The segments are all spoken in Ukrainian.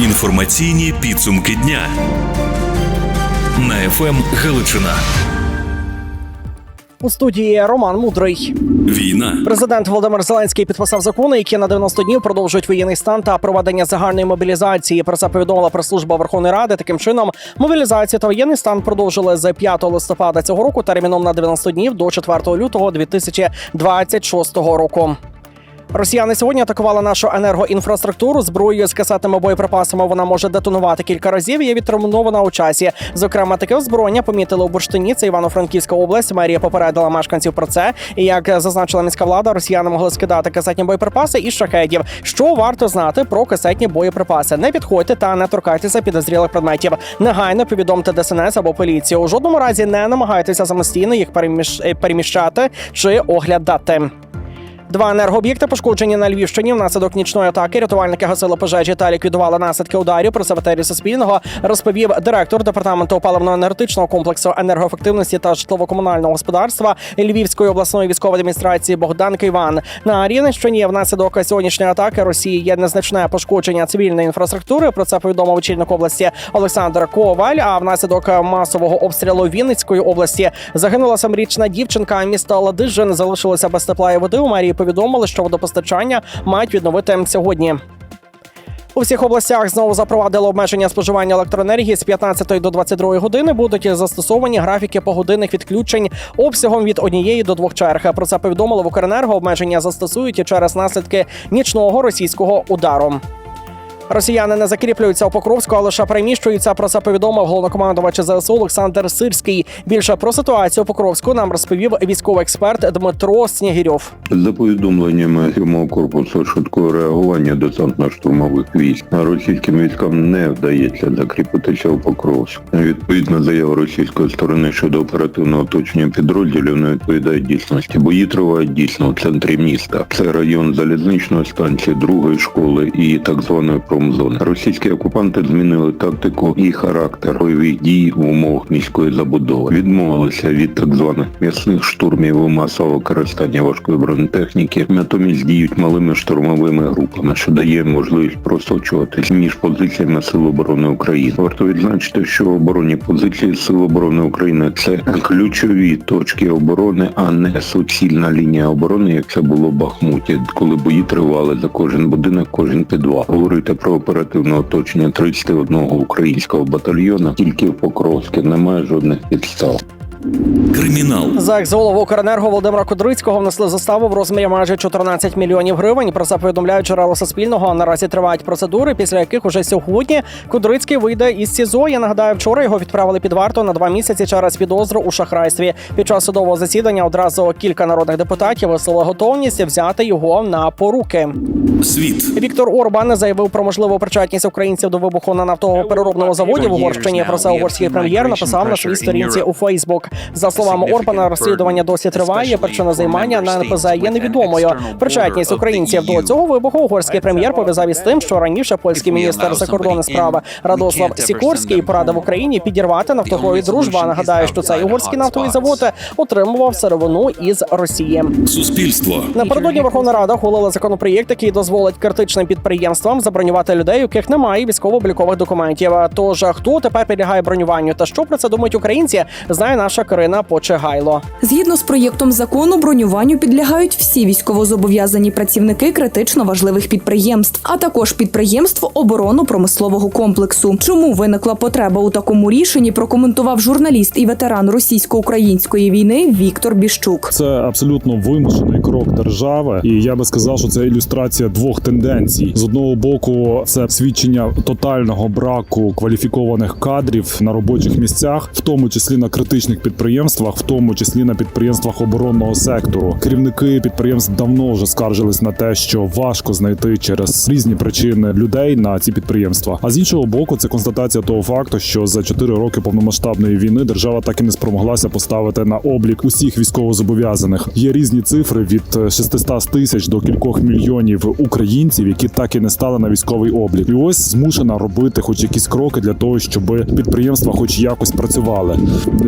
Інформаційні підсумки дня на ФМ Галичина. У студії Роман Мудрий. Війна, Президент Володимир Зеленський підписав закони, які на 90 днів продовжують воєнний стан та проведення загальної мобілізації. Про це повідомила прес-служба Верховної Ради. Таким чином, мобілізацію та воєнний стан продовжили з 5 листопада цього року терміном на 90 днів до 4 лютого 2026 року. Росіяни сьогодні атакували нашу енергоінфраструктуру зброєю з касетними боєприпасами. Вона може детонувати кілька разів. і Є відтермінована у часі. Зокрема, таке озброєння помітили у Бурштині. Це Івано-Франківська область. Мерія попередила мешканців про це. І як зазначила міська влада, росіяни могли скидати касетні боєприпаси із шахедів. Що варто знати про касетні боєприпаси? Не підходьте та не торкайтеся підозрілих предметів. Негайно повідомте ДСНС або поліцію. У жодному разі не намагайтеся самостійно їх переміщ... переміщати чи оглядати. Два енергооб'єкти пошкоджені на Львівщині внаслідок нічної атаки. Рятувальники гасили пожежі та ліквідували наслідки ударів. Про це в етері Суспільного розповів директор департаменту паливно-енергетичного комплексу енергоефективності та житлово-комунального господарства Львівської обласної військової адміністрації Богдан Кийван. На Рівненщині внаслідок сьогоднішньої атаки Росії є незначне пошкодження цивільної інфраструктури. Про це повідомив очільник області Олександр Коваль. А внаслідок масового обстрілу Вінницької області загинула самрічна дівчинка. Міста Ладижин залишилося без тепла і води. У мерії повідомили, що водопостачання мають відновити сьогодні. У всіх областях знову запровадили обмеження споживання електроенергії з 15 до 22 години. Будуть застосовані графіки погодинних відключень обсягом від однієї до двох черг. Про це повідомили в Укренерго. Обмеження застосують і через наслідки нічного російського удару. Росіяни не закріплюються у Покровську, а лише переміщуються. Про це повідомив головнокомандувач ЗСУ Олександр Сирський. Більше про ситуацію у Покровську нам розповів військовий експерт Дмитро Снігірьов. За повідомленнями 7 корпусу швидкого реагування десантно-штурмових військ, російським військам не вдається закріпитися у Покровську. Відповідно, заява російської сторони щодо оперативного оточення підрозділів не відповідає дійсності. Бої тривають дійсно у центрі міста. Це район залізничної станції, другої школи і так званої промзони. Російські окупанти змінили тактику і характер бойових дій в умовах міської забудови. Відмовилися від так званих м'ясних штурмів і масового використання важкої бронетехніки, натомість діють малими штурмовими групами, що дає можливість просочуватись між позиціями Сил оборони України. Варто відзначити, що оборонні позиції Сил оборони України це ключові точки оборони, а не суцільна лінія оборони, як це було в Бахмуті, коли бої тривали за кожен будинок, кожен підвал. Говорити про оперативне оточення 31 українського батальйона тільки в Покровське немає жодних підстав. Кримінал, За екс-голову Укренерго Володимира Кудрицького внесли заставу в розмірі майже 14 мільйонів гривень. Про це повідомляють джерела Суспільного. Наразі тривають процедури, після яких уже сьогодні Кудрицький вийде із СІЗО. Я нагадаю, вчора його відправили під варту на два місяці через підозру у шахрайстві. Під час судового засідання одразу кілька народних депутатів висловили готовність взяти його на поруки. світ, Віктор Орбан заявив про можливу причетність українців до вибуху на нафтовому переробному заводі в Угорщині. Про це угорський прем'єр написав на своїй сторінці у Фейсбук. За словами Орбана, розслідування досі триває. Причина займання на НПЗ є невідомою. Причетність українців до цього вибуху угорський прем'єр пов'язав із тим, що раніше польський міністр закордонних справ Радослав Сікорський порадив Україні підірвати нафтової дружба. Нагадаю, що цей угорський нафтовий завод отримував сировину із Росії. суспільство, Напередодні Верховна Рада ухвалила законопроєкт, який дозволить критичним підприємствам забронювати людей, у яких немає військово-облікових документів. Тож хто тепер підлягає бронюванню та що про це думають українці, знає наша Карина Почегайло. Згідно з проєктом закону, бронюванню підлягають всі військовозобов'язані працівники критично важливих підприємств, а також підприємств оборонно-промислового комплексу. Чому виникла потреба у такому рішенні? Прокоментував журналіст і ветеран російсько-української війни Віктор Біщук. Це абсолютно вимушений крок держави, і я би сказав, що це ілюстрація двох тенденцій: з одного боку, це свідчення тотального браку кваліфікованих кадрів на робочих місцях, в тому числі на критичних підприємствах, в тому числі на підприємствах оборонного сектору. Керівники підприємств давно вже скаржились на те, що важко знайти через різні причини людей на ці підприємства. А з іншого боку, це констатація того факту, що за 4 роки повномасштабної війни держава так і не спромоглася поставити на облік усіх військовозобов'язаних. Є різні цифри від е, 600 тисяч до кількох мільйонів українців, які так і не стали на військовий облік. І ось змушена робити хоч якісь кроки для того, щоб підприємства, хоч якось працювали.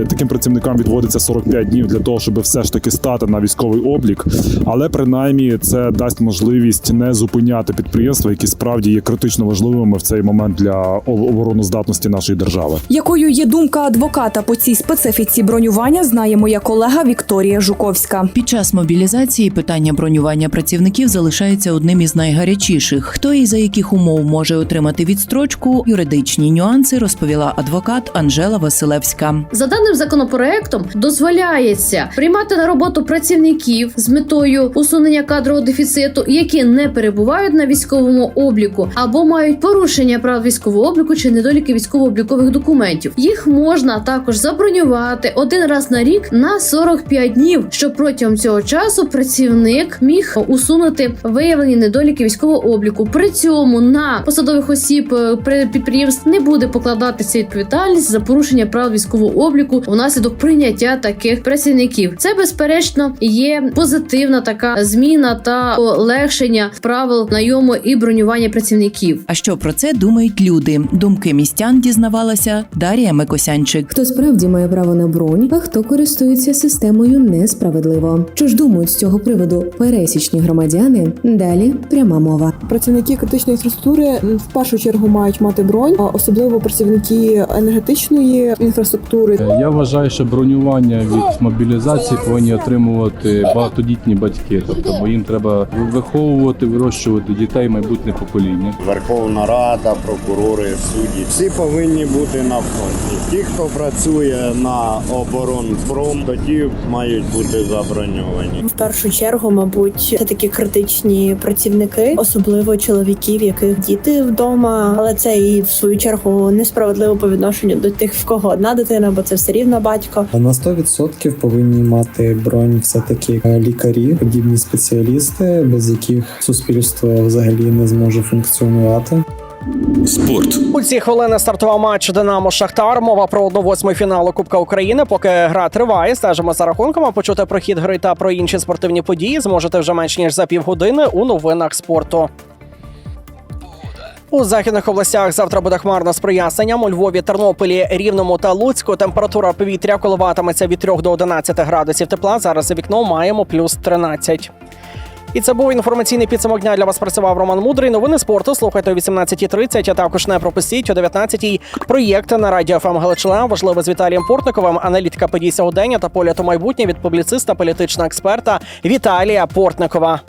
Таким працівникам працівникам відводиться 45 днів для того, щоб все ж таки стати на військовий облік. Але принаймні це дасть можливість не зупиняти підприємства, які справді є критично важливими в цей момент для обороноздатності нашої держави. Якою є думка адвоката по цій специфіці бронювання, знає моя колега Вікторія Жуковська. Під час мобілізації питання бронювання працівників залишається одним із найгарячіших. Хто і за яких умов може отримати відстрочку, юридичні нюанси розповіла адвокат Анжела Василевська. За даним законопроектом дозволяється приймати на роботу працівників з метою усунення кадрового дефіциту, які не перебувають на військовому обліку або мають порушення прав військового обліку чи недоліки військово-облікових документів. Їх можна також забронювати один раз на рік на 45 днів, щоб протягом цього часу працівник міг усунути виявлені недоліки військового обліку. При цьому на посадових осіб е, при підприємств не буде покладатися відповідальність за порушення прав військового обліку внаслідок прийняття таких працівників. Це безперечно є позитивна така зміна та полегшення правил найому і бронювання працівників. А що про це думають люди? Думки містян дізнавалася Дар'я Микосянчик. Хто справді має право на бронь, а хто користується системою несправедливо. Що ж думають з цього приводу пересічні громадяни? Далі пряма мова. Працівники критичної інфраструктури в першу чергу мають мати бронь, а особливо працівники енергетичної інфраструктури. Я вважаю, що бронювання від мобілізації повинні отримувати багатодітні батьки, тобто бо їм треба виховувати, вирощувати дітей майбутнє покоління. Верховна Рада, прокурори, судді всі повинні бути на фронті. Ті, хто працює на оборонпром, тоді мають бути заброньовані. В першу чергу, мабуть, це такі критичні працівники, особливо чоловіків, яких діти вдома. Але це і в свою чергу несправедливо по відношенню до тих, в кого одна дитина, бо це все рівно батько. На 100% повинні мати бронь все таки лікарі, подібні спеціалісти, без яких суспільство взагалі не зможе функціонувати. Спорт. У ці хвилини стартував матч Динамо Шахтар. Мова про 1-8 фіналу Кубка України. Поки гра триває, стежимо за рахунками. Почути про хід гри та про інші спортивні події зможете вже менш ніж за півгодини у новинах спорту. У західних областях завтра буде хмарно з проясненням. У Львові, Тернополі, Рівному та Луцьку температура повітря коливатиметься від 3 до 11 градусів тепла. Зараз за вікном маємо плюс 13. І це був інформаційний підсумок дня. Для вас працював Роман Мудрий. Новини спорту слухайте о 18.30, а також не пропустіть о 19.00 проєкти на радіо ФМ Галичина. Важливо з Віталієм Портниковим, аналітика подій сьогодення та погляд у майбутнє від публіциста, політичного експерта Віталія Портникова.